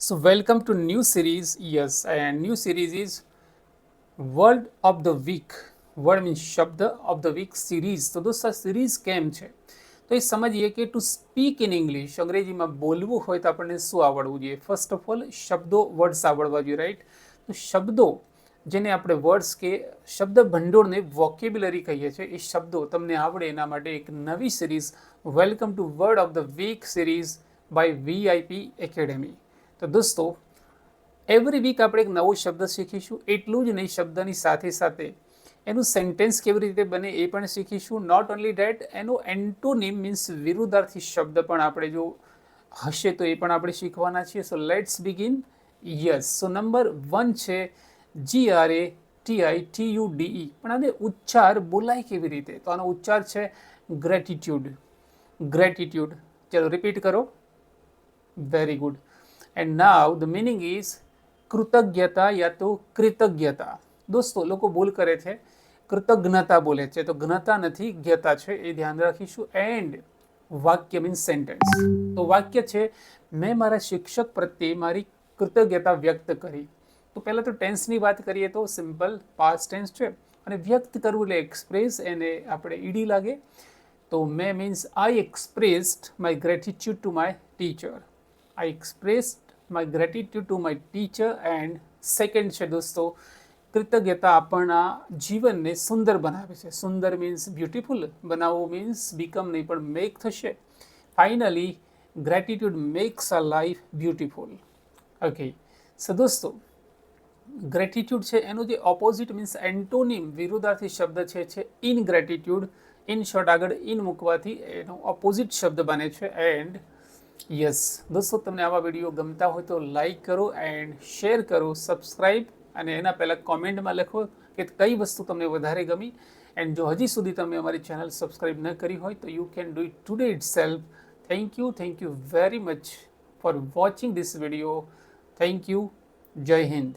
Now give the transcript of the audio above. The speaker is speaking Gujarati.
So, welcome to new series. Yes, and new series is Word of the Week. Word means શબ્દ ઓફ ધ વીક સિરીઝ તો દોસ્તો આ સિરીઝ કેમ છે તો એ સમજીએ કે ટુ સ્પીક ઇન ઇંગ્લિશ અંગ્રેજીમાં બોલવું હોય તો આપણને શું આવડવું જોઈએ ફર્સ્ટ ઓફ ઓલ શબ્દો વર્ડ્સ આવડવા જોઈએ રાઈટ તો શબ્દો જેને આપણે વર્ડ્સ કે શબ્દ ભંડોળને વોકેબ્યુલરી કહીએ છીએ એ શબ્દો તમને આવડે એના માટે એક નવી series welcome to word of the week series by VIP academy તો દોસ્તો એવરી વીક આપણે એક નવો શબ્દ શીખીશું, એટલું જ નહીં, શબ્દની સાથે સાથે એનું સેન્ટેન્સ કેવી રીતે બને એ પણ શીખીશું. નોટ ઓનલી ડેટ એનું એન્ટોનિમ મીન્સ વિરુદ્ધાર્થી શબ્દ પણ આપણે જો હશે તો એ પણ આપણે શીખવાના છીએ. So let's begin yes so number one છે G R A T I T U D E પણ આને ઉચ્ચાર બોલાય કેવી રીતે? તો આનો ઉચ્ચાર છે ગ્રેટિટ્યુડ ગ્રેટિટ્યુડ ચલો રિપીટ કરો. Very good and now the meaning is કૃતજ્ઞતા યા તો કૃતજ્ઞતા. દોસ્તો, લોકો ભૂલ કરે છે, કૃતજ્ઞતા બોલે છે. તો જ્ઞતા નથી, જ્ઞતા છે, એ ધ્યાન રાખીશું. એન્ડ વાક્ય મીન્સ સેન્ટેન્સ તો વાક્ય છે, મેં મારા શિક્ષક પ્રત્યે મારી કૃતજ્ઞતા વ્યક્ત કરી. તો પહેલાં તો ટેન્સની વાત કરીએ તો સિમ્પલ પાસ્ટ ટેન્સ છે. અને વ્યક્ત કરવું એટલે એક્સપ્રેસ એને આપણે ઈડી લાગે. તો મેં means I expressed my gratitude to my teacher I expressed my gratitude to my teacher and second છે દોસ્તો, કૃતજ્ઞતા આપણા જીવનને સુંદર બનાવે છે. સુંદર મીન્સ બ્યુટીફુલ બનાવવું મીન્સ બીકમ નહીં, પણ મેક થશે. Finally gratitude makes a life beautiful okay so દોસ્તો ગ્રેટિટ્યુડ છે એનું જે ઓપોઝિટ મીન્સ એન્ટોનિમ વિરુદ્ધાર્થી શબ્દ છે છે ઇન ગ્રેટિટ્યુડ ઇન શોર્ટ આગળ ઇન મૂકવાથી એનો ઓપોઝિટ શબ્દ બને છે એન્ડ યસ દોસ્તો, તમને આવા વીડિયો ગમતા હોય તો લાઈક કરો એન્ડ શેર કરો સબસ્ક્રાઈબ અને એના પહેલાં કોમેન્ટમાં લખો કે કઈ વસ્તુ તમને વધારે ગમી. એન્ડ જો હજી સુધી તમે અમારી ચેનલ સબસ્ક્રાઈબ ન કરી હોય તો you can do it today itself thank you thank you very much for watching this video thank you Jai Hind